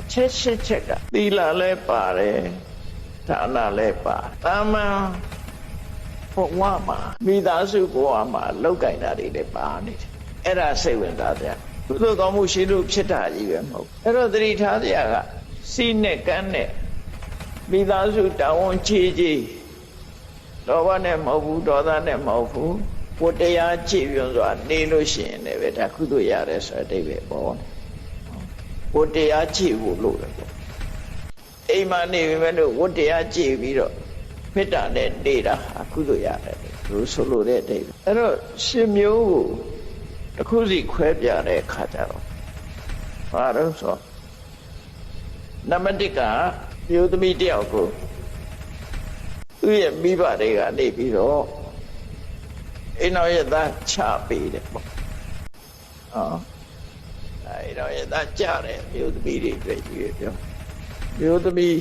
အချက်ရှစ်ချက်ကသီလလည်းပါတယ်ဒါနလည်းပါတာမန်ဘဝမှာမိသားစုဘဝမှာလောက်ကင်တာတွေလည်းပါနေတယ်အဲ့ဒါစိတ်ဝင်စားစရာကုသိုလ်ကောင်းမှုရှိလို့ဖြစ်တာကြီးပဲမဟုတ်အဲ့တော့သတိထားစရာကစီးနဲ့ကန်းနဲ့မိသားစုတာဝန်ချေချေလောဘနဲ့မဟုတ်ဘူးဒေါသနဲ့မဟုတ်ဘူးကိုယ်တရားကြည့်ပြွန်စွာနေလို့ရှိရင်လည်းပဲဒါကုသိုလ်ရတယ်ဆိုတဲ့အဓိပ္ပာယ်ပေါ် တယ်ကိုယ်တရားကြည့်ဖို့လို့တယ်ပေါ့အိမ်မှာနေပြီမဲ့လို့ဝတ်တရားကြည့်ပြီးတော့မေတ္တာနဲ့နေတာဟာကုသိုလ်ရတယ်လို့ဆိုလို့တဲ့အဓိပ္ပာယ်အဲ့တော့ရှင်မျိုးကိုတစ်ခုစီခွဲပြတဲ့အခါကျတော့ဘာလို့ဆိုနံပါတ်1ကမျိုးသမီးတယောက်ကိုသူ့ရဲ့မိဘတွေကနေပြီးတော့အိမ်တော်ရဲ့သားချပေးတယ်ပေါ့ဟော အိမ်တော်ရဲ့သားကြတယ်မျိုးသမီးတွေတွေ့ကြည့်ရပြောမျိုးသမီး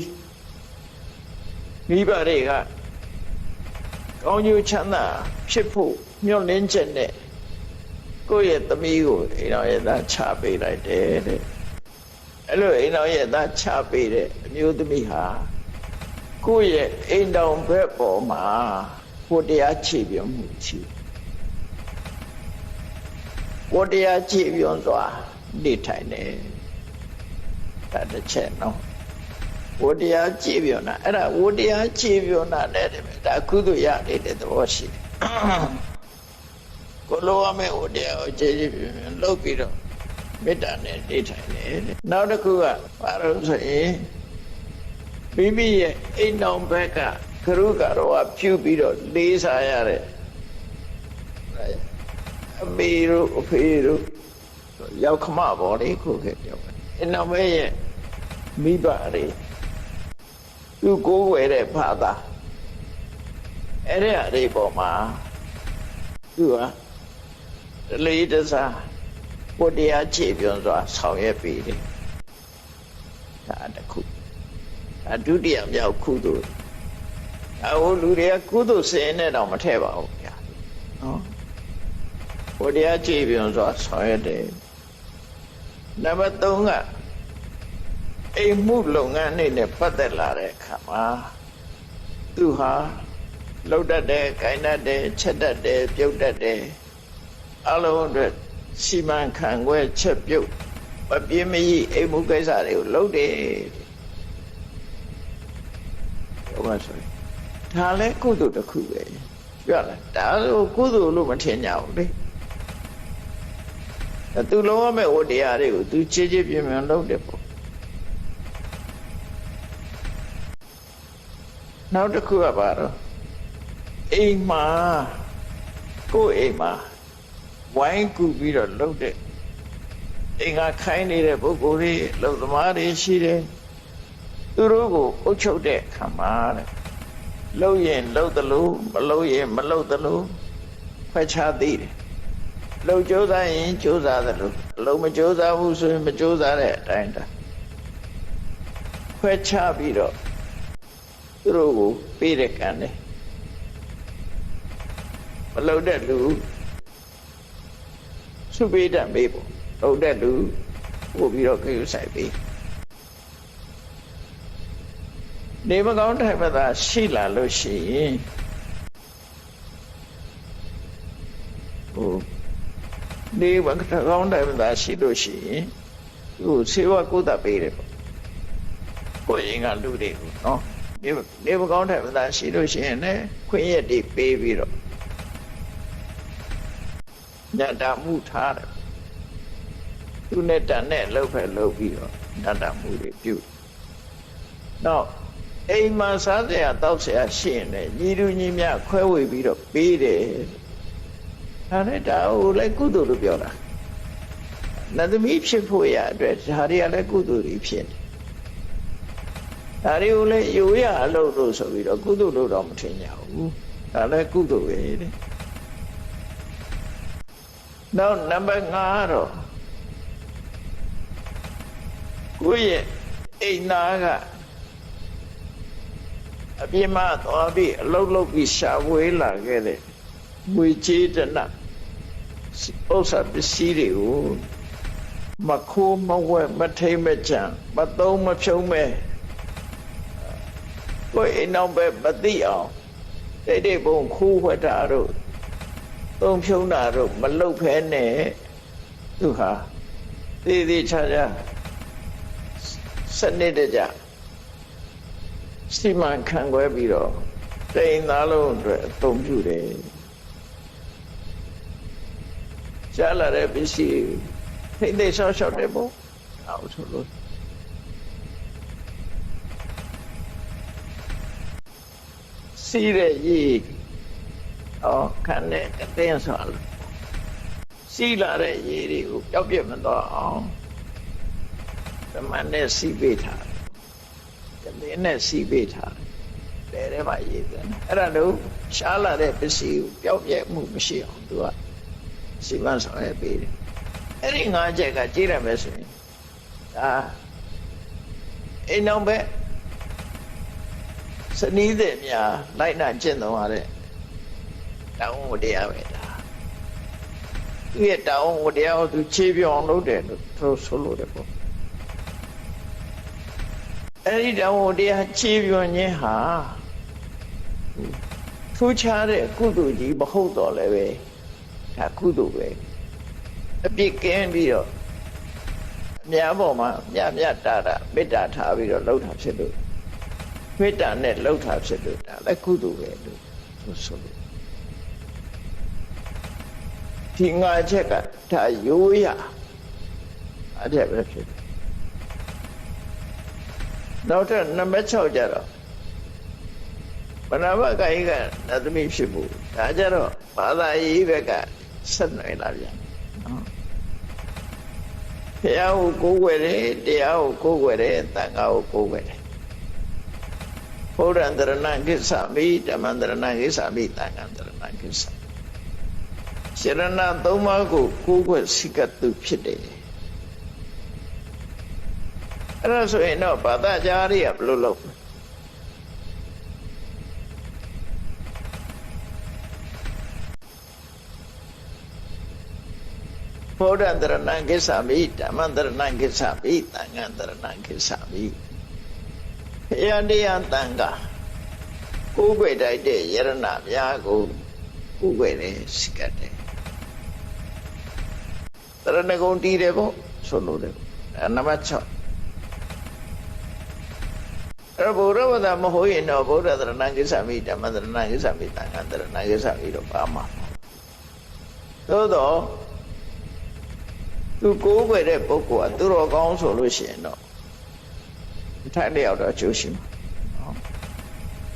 မိဘတွေကကောင်းကျိုးချမ်းသာဖြစ်ဖို့မျှော်လင့်ချက်နဲ့ကိုယ့်ရဲ့သမီးကိုအိမ်တော်ရဲ့သားချပေးလိုက်တယ်တဲ့အဲ့လိုအိမ်တော်ရဲ့သားချပေးတဲ့အမျိုးသမီးဟာကိုယ့်ရဲ့အိမ်တော်ဘက်ပေါ်မှာကိုယ်တရားခြေပြုံးမှုရှိတယ်ကိုတရားကြည့်ပြောစွာ နေထိုင်တယ်ဒါတစ်ချက်နော်ဝတရားကြည့်ပြောနာအဲ့ဒါဝတရားကြည့်ပြောနာတဲ့တည်းပဲဒါကုသိုလ်ရနေတဲ့သဘောရှိတယ်ကိုလိုရမယ့်ဝတရားကိုကြည့်ကြည့်ပြောပြောလုပ်ပြီးတော့မေတ္တာနဲ့နေထိုင်တယ်တဲ့နောက်တစ်ခုကဘာလို့ဆိုရင်မိမိရဲ့အိမ်တော်ဘက်ကကရုကတော့ဖြူပြီးတော့လေးစားရတဲ့အမေတို့အဖေတို့ ရောက်ခမပေါ်လေခုခဲ့ပြောတယ်အနောက်မဲရဲ့မိဘတွေသူကိုးွယ်တဲ့ဘာသာအဲ့ဒီအရေးပေါ်မှာသူကတလေးတစားကိုတရားခြေပြွန်စွာဆောင်ရွက်ပြီးတယ်ဒါတစ်ခုအဒုတိယမြောက်ကုသိုလ်အဟိုလူတွေကကုသိုလ်စင်နဲ့တော့မထည့်ပါဘူးဗျာနော်ဘုရားကြည်ပြုံစွာဆောင်ရွက်တယ် နံပါတ်3ကအိမ်မှုလုပ်ငန်းနဲ့ပတ်သက်လာတဲ့အခါမှာသူဟာလှုပ်တတ်တယ်၊ကိုင်တတ်တယ်၊ချက်တတ်တယ်၊ပြုတ်တတ်တယ်အလုံးအတွက်စီမံခန့်ခွဲချက်ပြုတ်မပြင်းမကြီးအိမ်မှုကိစ္စတွေကိုလုပ်တယ်ဟိုမှာဆိုရင်ဒါလည်းကုသိုလ်တစ်ခုပဲပြောလားဒါဆိုကုသိုလ်လို့မထင်ကြဘူးလေ သူလုံးဝမဲ့ဝတရားတွေကိုသူချေချေပြင်းပြင်းလုပ်တယ်ပေါ့နောက်တစ်ခုကပါတော့အိမ်မှာကိုယ့်အိမ်မှာဝိုင်းကူပြီးတော့လုပ်တဲ့အိမ်ကခိုင်းနေတဲ့ပုဂ္ဂိုလ်တွေလုံသမားတွေရှိတယ်သူတို့ကိုအုပ်ချုပ်တဲ့ခါမှာတဲ့လှုပ်ရင်လှုပ်သလိုမလှုပ်ရင်မလှုပ်သလိုခွဲခြားသိတယ် လှုပ်ကြိုးစားရင်ကြိုးစားသလိုအလုံးမကြိုးစားဘူးဆိုရင်မကြိုးစားတဲ့အတိုင်းတာခွဲခြားပြီးတော့သူတို့ကိုပေးတဲ့ကံတယ်မလှုပ်တဲ့လူစုပေးတတ်မေးပေါ့လှုပ်တဲ့လူပို့ပြီးတော့ခေယူဆိုင်ပေးနေမကောင်းထိုင်မသာရှိလာလို့ရှိရင်ဟို နေမကောင်းထိုင်မသာရှိလို့ရှိရင်သူ့ဆေးဝါးကုသပေးတယ်ပေါ့ကိုရင်ကလူတွေကိုနော်နေနေမကောင်းထိုင်မသာရှိလို့ရှိရင်လည်းခွင့်ရက်တွေပေးပြီးတော့ညတာမှုထားတယ်သူနဲ့တန်နဲ့လှုပ်ဖက်လှုပ်ပြီးတော့ညတာမှုတွေပြုနောက်အိမ်မှာစားစရာတောက်စရာရှိရင်လည်းညီလူညီမြခွဲဝေပြီးတော့ပေးတယ် ဒါနဲ့ဒါဟိုလည်းကုသိုလ်လို့ပြောတာနတ်သမီးဖြစ်ဖို့ရအတွက်ဒါတွေကလည်းကုသိုလ်တွေဖြစ်တယ်ဒါတွေကိုလည်းယူရအလုပ်လို့ဆိုပြီးတော့ကုသိုလ်လို့တော့မထင်ကြဘူးဒါလည်းကုသိုလ်ပဲတဲ့နောက်နံပါတ်5ကတော့ကိုယ့်ရဲ့အိမ်သားကအပြစ်မသွားပြီးအလုပ်လုပ်ပြီးရှာဝေးလာခဲ့တဲ့ ငွေကြေးတနဥစ္စာပစ္စည်းတွေကိုမခိုးမဝဲမထိမ့်မကြံမသုံးမဖြုံးမဲ့ကိုယ်အိမ်နောက်ပဲမသိအောင်တိတ်တိတ်ပုံခိုးဝှက်တာတို့သုံးဖြုံးတာတို့မလုပ်ဖဲနဲ့သူဟာသေးသေးချာချာစနစ်တကျစီမံခန့်ခွဲပြီးတော့တိမ်သားလုံးအတွက်အသုံးပြုတယ် ရှားလာတဲ့ပစ္စည်းထိမ့်သိမ်းရှောက်ရှောက်တယ်ပေါ့အောင်ဆိုလို့စီးတဲ့ရေဩခံတဲ့အတင်းဆိုလို့စီးလာတဲ့ရေတွေကိုပျောက်ပြတ်မသွားအောင်ဓမ္မနဲ့စီးပေးထားတယ်တမင်းနဲ့စီးပေးထားတယ်တဲထဲမှာရေတယ်အဲ့ဒါလို့ရှားလာတဲ့ပစ္စည်းကိုပျောက်ပြတ်မှုမရှိအောင်သူက စီမံဆောင်ရွက်ပေးတယ်အဲ့ဒီငါးချက်ကကြည့်ရမယ်ဆိုရင်ဒါအိမ်အောင်ပဲစနီးတဲ့များလိုက်နာကျင့်တော်ရတဲ့တောင်းဝတရားပဲဒါသူရဲ့တောင်းဝတရားကိုသူခြေပြောင်းလုပ်တယ်လို့သူဆိုလို့တယ်ပေါ့အဲ့ဒီတောင်းဝတရားခြေပြောင်းခြင်းဟာထူးခြားတဲ့ကုသိုလ်ကြီးမဟုတ်တော့လည်းပဲ ဒါကုသိုလ်ပဲအပြစ်ကင်းပြီးတော့အများပေါ်မှာမြတ်မြတ်တာတာမေတ္တာထားပြီးတော့လှုပ်တာဖြစ်လို့မေတ္တာနဲ့လှုပ်တာဖြစ်လို့ဒါလည်းကုသိုလ်ပဲလို့ဆိုဆိုလို့ဒီငါချက်ကဒါရိုးရအဲ့ဒါပဲဖြစ်တယ်နောက်ထပ်နံပါတ်6ကျတော့ဘဏ္ဍာဘကိုင်ကနတ်သမီးဖြစ်ဖို့ဒါကြတော့ဘာသာရေးဘက်က ဆက်နွယ်လာပြန်နော်ဘုရားကိုကိုးကွယ်တယ်တရားကိုကိုးကွယ်တယ်တန်ခါကိုကိုးကွယ်တယ်ဘုရားတရဏကိစ္စမိဓမ္မတရဏကိစ္စမိတန်ခါတရဏကိစ္စရှရဏသုံးပါးကိုကိုးကွယ်စိကတုဖြစ်တယ်အဲ့ဒါဆိုရင်တော့ဘာသာကြားရဘယ်လိုလုပ် ဘုရားတရဏကိစ္စမိဓမ္မတရဏကိစ္စမိတန်ခါတရဏကိစ္စမိဘုရားတရားတန်ခါကိုးကွယ်တိုက်တဲ့ယရဏများကိုကိုးကွယ်တယ်စိကတ်တယ်တရဏဂုံတည်တယ်ပေါ့ဆိုလို့တယ်အဲနံပါတ်6အဲ့ဘုရားဝဒမဟုတ်ရင်တော့ဘုရားတရဏကိစ္စမိဓမ္မတရဏကိစ္စမိတန်ခါတရဏကိစ္စမိတော့ပါမှာသို့တော့ သူကိုးကွယ်တဲ့ပုဂ္ဂိုလ်ကသူတော်ကောင်းဆိုလို့ရှိရင်တော့ထိုင်လျောက်တော့ကျိုးရှိမှာနော်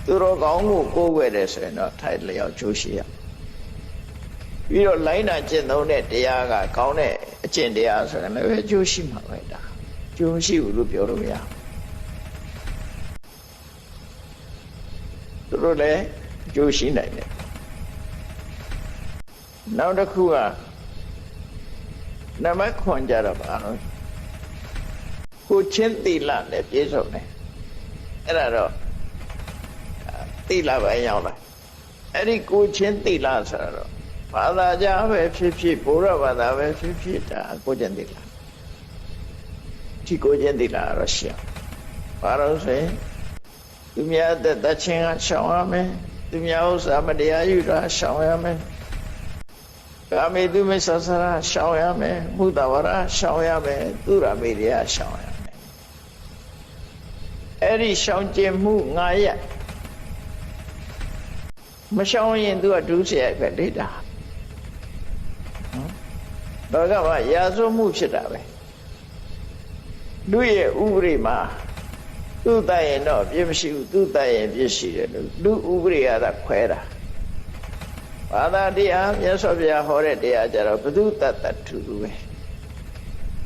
သူတော်ကောင်းကိုကိုးကွယ်တယ်ဆိုရင်တော့ထိုင်လျောက်ကျိုးရှိရပြီးတော့လိုင်းနာကျင့်သုံးတဲ့တရားကကောင်းတဲ့အကျင့်တရားဆိုရင်လည်းကျိုးရှိမှာပဲဒါကျိုးရှိဘူးလို့ပြောလို့မရသူတို့လည်းကျိုးရှိနိုင်တယ်နောက်တစ်ခုက နမခွန်ကြတော့ပါတော့ကိုချင်းသီလနဲ့ပြည့်စုံတယ်အဲ့ဒါတော့သီလပဲရောက်လာအဲ့ဒီကိုချင်းသီလဆိုတော့ဘာသာကြားပဲဖြစ်ဖြစ်ဘုရားဘာသာပဲဖြစ်ဖြစ်ဒါကိုချင်းသီလဒီကိုချင်းသီလတော့ရှေ့ဘာလို့ဆိုရင်သူများတဲ့တချင်းကရှောင်ရမယ်သူများဥစ္စာမတရားယူတာရှောင်ရမယ် ကာမေတုမဆဆရာရှောင်ရမယ်မုဒ္ဒဝရရှောင်ရမယ်သူရမေရိယရှောင်ရမယ်အဲ့ဒီရှောင်ကျင်မှုငါရက်မရှောင်ရင်သူကဒုစရိုက်ပဲလေတာနော်တော့ကမှရာဇဝမှုဖြစ်တာပဲလူရဲ့ဥပရိမှာသူ့တတ်ရင်တော့ပြည့်မရှိဘူးသူ့တတ်ရင်ပြည့်ရှိတယ်လို့လူဥပရိယကခွဲတာ ဘာသာတရားမြတ်စွာဘုရားဟောတဲ့တရားကြတော့ဘု து တတ္တထူပဲ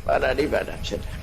ပါဠိပါဒဖြစ်တယ်